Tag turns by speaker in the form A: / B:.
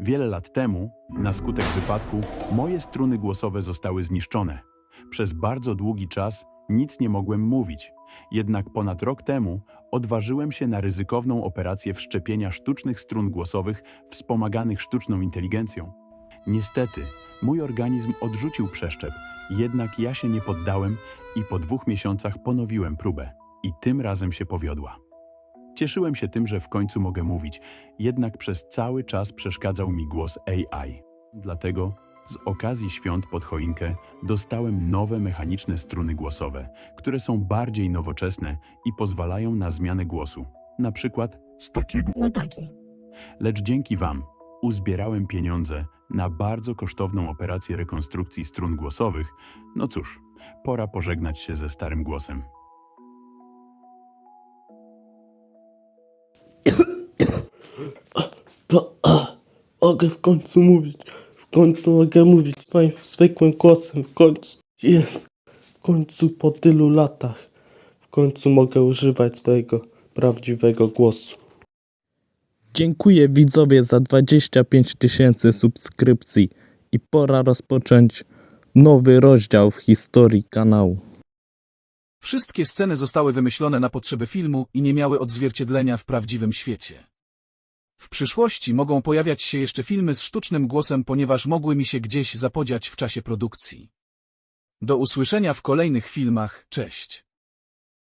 A: Wiele lat temu, na skutek wypadku, moje struny głosowe zostały zniszczone. Przez bardzo długi czas nic nie mogłem mówić. Jednak ponad rok temu odważyłem się na ryzykowną operację wszczepienia sztucznych strun głosowych wspomaganych sztuczną inteligencją. Niestety, mój organizm odrzucił przeszczep, jednak ja się nie poddałem i po dwóch miesiącach ponowiłem próbę. I tym razem się powiodła. Cieszyłem się tym, że w końcu mogę mówić, jednak przez cały czas przeszkadzał mi głos AI. Dlatego z okazji świąt pod choinkę dostałem nowe mechaniczne struny głosowe, które są bardziej nowoczesne i pozwalają na zmianę głosu. Na przykład z takiego.
B: No taki.
A: Lecz dzięki Wam uzbierałem pieniądze na bardzo kosztowną operację rekonstrukcji strun głosowych. No cóż, pora pożegnać się ze starym głosem.
C: To, mogę w końcu mówić. W końcu mogę mówić swoim zwykłym głosem. W końcu jest. W końcu po tylu latach. W końcu mogę używać swojego prawdziwego głosu. Dziękuję widzowie za 25 tysięcy subskrypcji i pora rozpocząć nowy rozdział w historii kanału.
D: Wszystkie sceny zostały wymyślone na potrzeby filmu i nie miały odzwierciedlenia w prawdziwym świecie. W przyszłości mogą pojawiać się jeszcze filmy z sztucznym głosem, ponieważ mogły mi się gdzieś zapodziać w czasie produkcji. Do usłyszenia w kolejnych filmach. Cześć.